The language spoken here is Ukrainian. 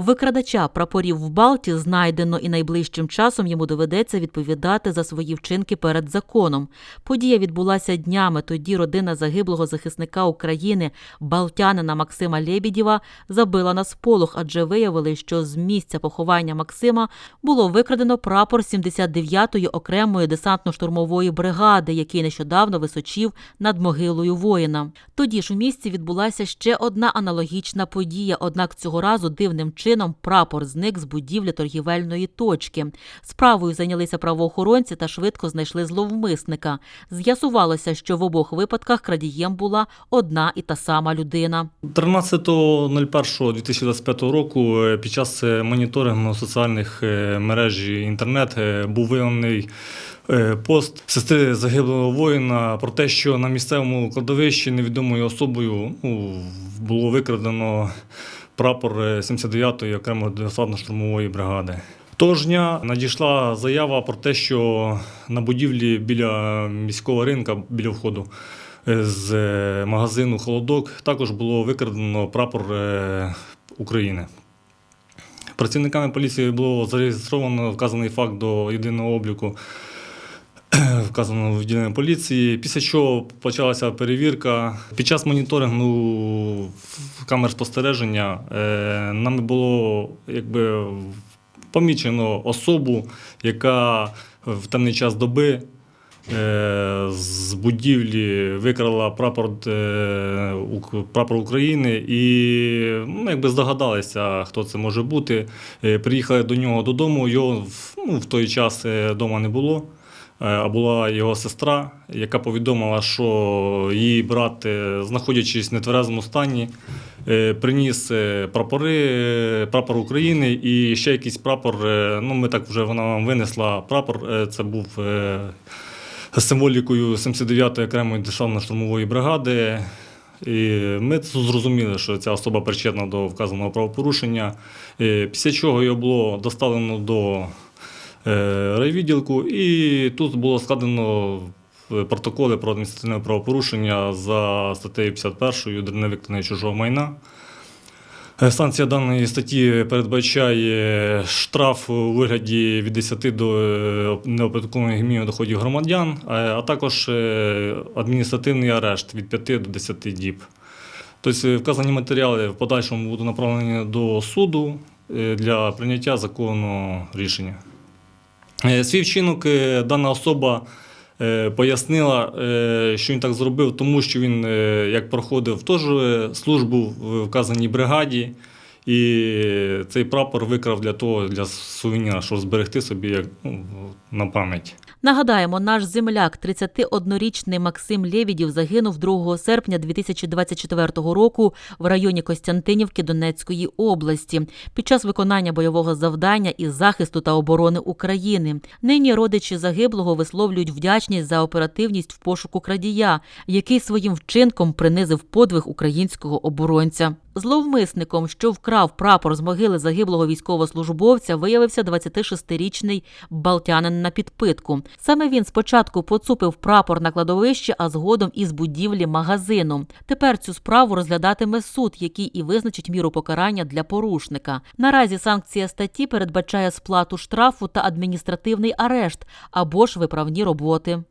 Викрадача прапорів в Балті знайдено і найближчим часом йому доведеться відповідати за свої вчинки перед законом. Подія відбулася днями. Тоді родина загиблого захисника України, балтянина Максима Лєбідєва, забила на сполох, адже виявили, що з місця поховання Максима було викрадено прапор 79-ї окремої десантно-штурмової бригади, який нещодавно височів над могилою воїна. Тоді ж у місті відбулася ще одна аналогічна подія, однак цього разу дивним чином прапор зник з будівлі торгівельної точки. Справою зайнялися правоохоронці та швидко знайшли зловмисника. З'ясувалося, що в обох випадках крадієм була одна і та сама людина. 13.01.2025 року е, під час е, моніторингу соціальних е, мереж інтернет був виявлений пост сестри загиблого воїна про те, що на місцевому кладовищі невідомою особою ну, було викрадено прапор е, 79-ї окремої десантно-штурмової бригади. Того ж дня надійшла заява про те, що на будівлі біля міського ринка, біля входу е, з е, магазину Холодок також було викрадено прапор е, України. Працівниками поліції було зареєстровано вказаний факт до єдиного обліку вказаного відділення поліції. Після чого почалася перевірка. Під час моніторингу камер спостереження е, нами було якби помічено особу, яка в темний час доби е, з будівлі викрала прапор, е, прапор України і ну, якби здогадалися, хто це може бути. Приїхали до нього додому, його ну, в той час вдома не було. Е, А була його сестра, яка повідомила, що її брат, е, знаходячись в нетверезому стані, е, приніс прапори, прапор України і ще якийсь прапор. Ну, ми так вже вона нам винесла прапор. Це був символікою 79-ї окремої десантно-штурмової бригади. І ми зрозуміли, що ця особа причетна до вказаного правопорушення. Після чого його було доставлено до райвідділку, і тут було складено е, протоколи про адміністративне правопорушення за статтею 51 «Дрібне виконання чужого майна. Е, Санкція даної статті передбачає штраф у вигляді від 10 до е, неоподаткованих мінімумів доходів громадян, е, а також е, адміністративний арешт від 5 до 10 діб. Тобто е, вказані матеріали в подальшому будуть направлені до суду е, для прийняття законного рішення. Е, Свій вчинок е, дана особа е, пояснила, що він так зробив, тому що він як проходив теж службу в вказаній бригаді, і цей прапор викрав для того, для сувеніра, щоб зберегти собі як, ну, на пам'ять. Нагадаємо, наш земляк, 31-річний Максим Лєвідів, загинув 2 серпня 2024 року в районі Костянтинівки Донецької області під час виконання бойового завдання із захисту та оборони України. Нині родичі загиблого висловлюють вдячність за оперативність в пошуку крадія, який своїм вчинком принизив подвиг українського оборонця. Зловмисником, що вкрав прапор з могили загиблого військовослужбовця, виявився 26-річний балтянин на підпитку. Саме він спочатку поцупив прапор на кладовище, а згодом із будівлі магазину. Тепер цю справу розглядатиме суд, який і визначить міру покарання для порушника. Наразі санкція статті передбачає сплату штрафу та адміністративний арешт або ж виправні роботи.